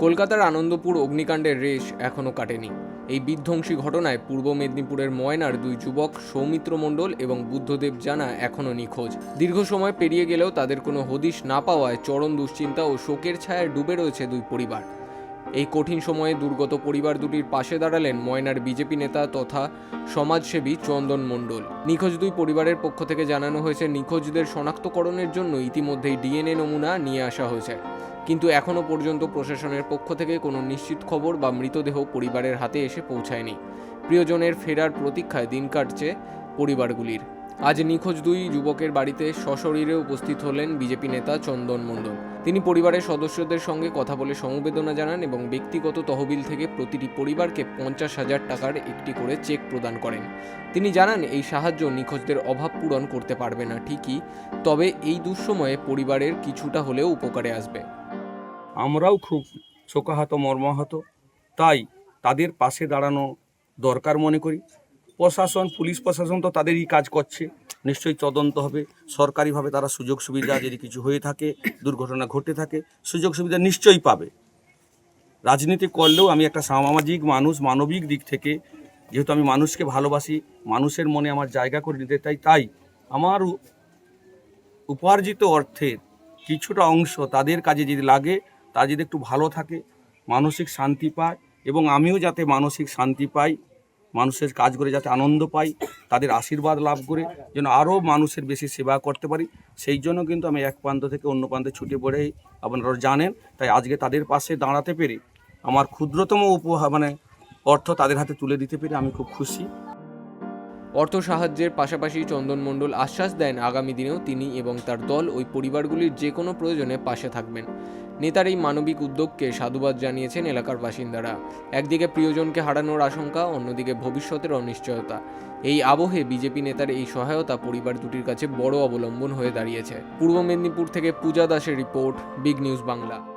কলকাতার আনন্দপুর অগ্নিকাণ্ডের রেশ এখনও কাটেনি। এই বিধ্বংসী ঘটনায় পূর্ব মেদিনীপুরের ময়নার দুই যুবক, সৌমিত্র মণ্ডল এবং বুদ্ধদেব জানা এখনও নিখোঁজ। দীর্ঘ সময় পেরিয়ে গেলেও তাদের কোনো হদিশ না পাওয়ায় চরম দুশ্চিন্তা ও শোকের ছায়ায় ডুবে রয়েছে দুই পরিবার। এই কঠিন সময়ে দুর্গত পরিবার দুটির পাশে দাঁড়ালেন ময়নার বিজেপি নেতা তথা সমাজসেবী চন্দন মণ্ডল। নিখোঁজ দুই পরিবারের পক্ষ থেকে জানানো হয়েছে, নিখোঁজদের শনাক্তকরণের জন্য ইতিমধ্যেই ডিএনএ নমুনা নিয়ে আসা হয়েছে। কিন্তু এখনও পর্যন্ত প্রশাসনের পক্ষ থেকে কোনো নিশ্চিত খবর বা মৃতদেহ পরিবারের হাতে এসে পৌঁছায়নি। প্রিয়জনের ফেরার প্রতীক্ষায় দিন কাটছে পরিবারগুলির। আজ নিখোঁজ দুই যুবকের বাড়িতে সশরীরে উপস্থিত হলেন বিজেপি নেতা চন্দন মণ্ডল। তিনি পরিবারের সদস্যদের সঙ্গে কথা বলে সমবেদনা জানান এবং ব্যক্তিগত তহবিল থেকে প্রতিটি পরিবারকে পঞ্চাশ হাজার টাকার একটি করে চেক প্রদান করেন। তিনি জানান, এই সাহায্য নিখোঁজদের অভাব পূরণ করতে পারবে না ঠিকই, তবে এই দুঃসময়ে পরিবারের কিছুটা হলেও উপকারে আসবে। আমরাও খুব শোকাহত, মর্মাহত। তাই তাদের পাশে দাঁড়ানো দরকার মনে করি। প্রশাসন, পুলিশ প্রশাসন তো তাদেরই কাজ করছে। নিশ্চয়ই তদন্ত হবে। সরকারিভাবে তারা সুযোগ সুবিধা যদি কিছু হয়ে থাকে, দুর্ঘটনা ঘটে থাকে, সুযোগ সুবিধা নিশ্চয়ই পাবে। রাজনীতি করলেও আমি একটা সামাজিক মানুষ, মানবিক দিক থেকে যেহেতু আমি মানুষকে ভালোবাসি, মানুষের মনে আমার জায়গা করে নিতে চাই, তাই আমার উপার্জিত অর্থের কিছুটা অংশ তাদের কাজে যদি লাগে তা যদি একটু ভালো থাকে, মানসিক শান্তি পায় এবং আমিও যাতে মানসিক শান্তি পাই মানুষের কাজ করে যাতে আনন্দ পাই, তাদের আশীর্বাদ লাভ করে, যেন আরও মানুষের বেশি সেবা করতে পারি। সেই জন্য কিন্তু আমি এক প্রান্ত থেকে অন্য প্রান্তে ছুটে পড়েই আপনারা জানেন, তাই আজকে তাদের পাশে দাঁড়াতে পেরে আমার ক্ষুদ্রতম উপহার মানে অর্থ তাদের হাতে তুলে দিতে পেরে আমি খুব খুশি। অর্থ সাহায্যের পাশাপাশি চন্দন মণ্ডল আশ্বাস দেন, আগামী দিনেও তিনি এবং তার দল ওই পরিবারগুলির যে কোনো প্রয়োজনে পাশে থাকবেন। নেতার এই মানবিক উদ্যোগকে সাধুবাদ জানিয়েছেন এলাকার বাসিন্দারা। একদিকে প্রিয়জনকে হারানোর আশঙ্কা, অন্যদিকে ভবিষ্যতের অনিশ্চয়তা। এই আবহে বিজেপি নেতার এই সহায়তা পরিবার দুটির কাছে বড় অবলম্বন হয়ে দাঁড়িয়েছে। পূর্ব মেদিনীপুর থেকে পূজা দাসের রিপোর্ট, বিগ নিউজ বাংলা।